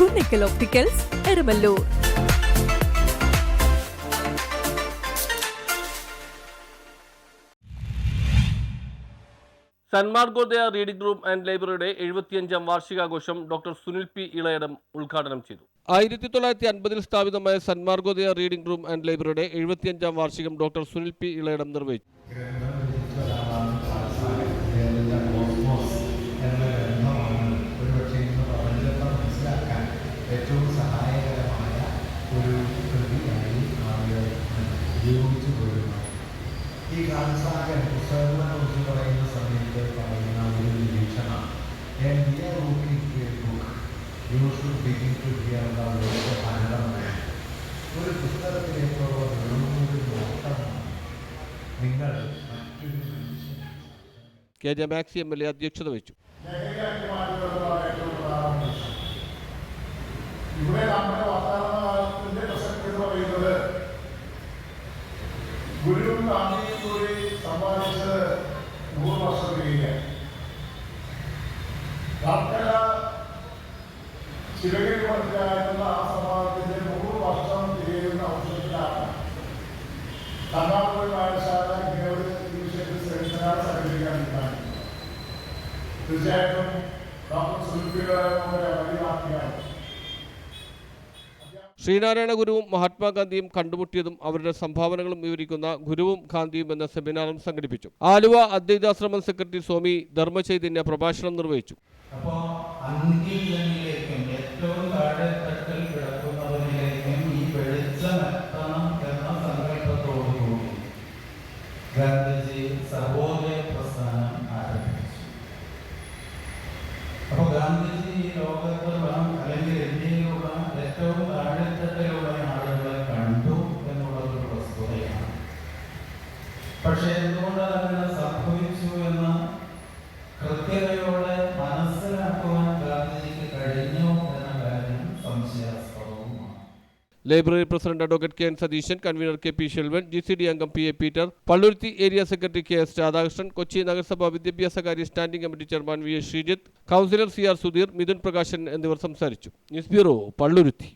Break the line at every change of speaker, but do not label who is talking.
Kunnikkal opticals Erumallur
Sanmargodaya reading room and ലൈബ്രറിയുടെ എഴുപത്തിയഞ്ചാം വാർഷികാഘോഷം ഡോക്ടർ സുനിൽ പി ഇളയടം ഉദ്ഘാടനം ചെയ്തു. ആയിരത്തി തൊള്ളായിരത്തി അൻപതിൽ സ്ഥാപിതമായ സന്മാർഗോദയ റീഡിംഗ് റൂം ആൻഡ് ലൈബ്രറിയുടെ എഴുപത്തിയഞ്ചാം വാർഷികം ഡോക്ടർ സുനിൽ പി ഇളയടം നിർവഹിച്ചു.
കാൽസാകൻ പുസ്തകങ്ങളെ കുറിച്ച് പറയുന്ന സമയത്ത് പറയുന്ന ഒരു നിരീക്ഷണം ഒരു പുസ്തകത്തിലേക്കുള്ള നിങ്ങൾ
K J Maxi M L A അധ്യക്ഷത വഹിച്ചു.
ഇവിടെ നമ്മുടെ ഗുരുവും ഗാന്ധിയും കൂടി വർഷം തികയാണ് വർക്കല ശിവഗിരി മഠത്തിലായിരുന്ന ആ സമ്പാദത്തിന്റെ നൂറ് വർഷം തികയുന്ന അവസരത്തിലാണ് കർണാടക വിഷയത്തിൽ സെമിനാർ സംഘടിപ്പിക്കാൻ തീർച്ചയായിട്ടും ഡോക്ടർ സുൽഫിയുടെ അവധി വാക്കിയാണ്
ശ്രീനാരായണ ഗുരുവും മഹാത്മാഗാന്ധിയും കണ്ടുമുട്ടിയതും അവരുടെ സംഭാവനകളും വിവരിക്കുന്ന ഗുരുവും ഗാന്ധിയും എന്ന സെമിനാറും സംഘടിപ്പിച്ചു. ആലുവ അദ്വൈതാശ്രമം സെക്രട്ടറി സ്വാമി ധർമ്മചൈതന്യ പ്രഭാഷണം നിർവഹിച്ചു.
ഗാന്ധിജി സർവോദയ പ്രസ്ഥാനം ആരംഭിച്ചു. അപ്പോൾ ഗാന്ധിജി ലോകത്തുള്ള അല്ലെങ്കിൽ ഇന്ത്യയിലുള്ള ഏറ്റവും താഴെത്തട്ടിലുള്ള ആളുകളെ കണ്ടു എന്നുള്ളതൊരു വസ്തുതയാണ് പക്ഷേ എന്തുകൊണ്ട് അങ്ങനെ സംഭവിച്ചു എന്ന് കൃത്യതയോടെ മനസ്സിലാക്കുവാൻ ഗാന്ധിജിക്ക് കഴിഞ്ഞു എന്ന കാര്യം സംശയാസ്പദവുമാണ്.
Library president advocate K N Satheesan convener K P Shelvan G C D അംഗം P A Peter Palluruthy area secretary K S Radhakrishnan Kochi നഗരസഭ വിദ്യാഭ്യാസകാര്യ standing committee chairman V S Sreejith councillor C R Sudheer Midhun Prakashan എന്നിവർ സംസാരിച്ചു. News bureau Palluruthy.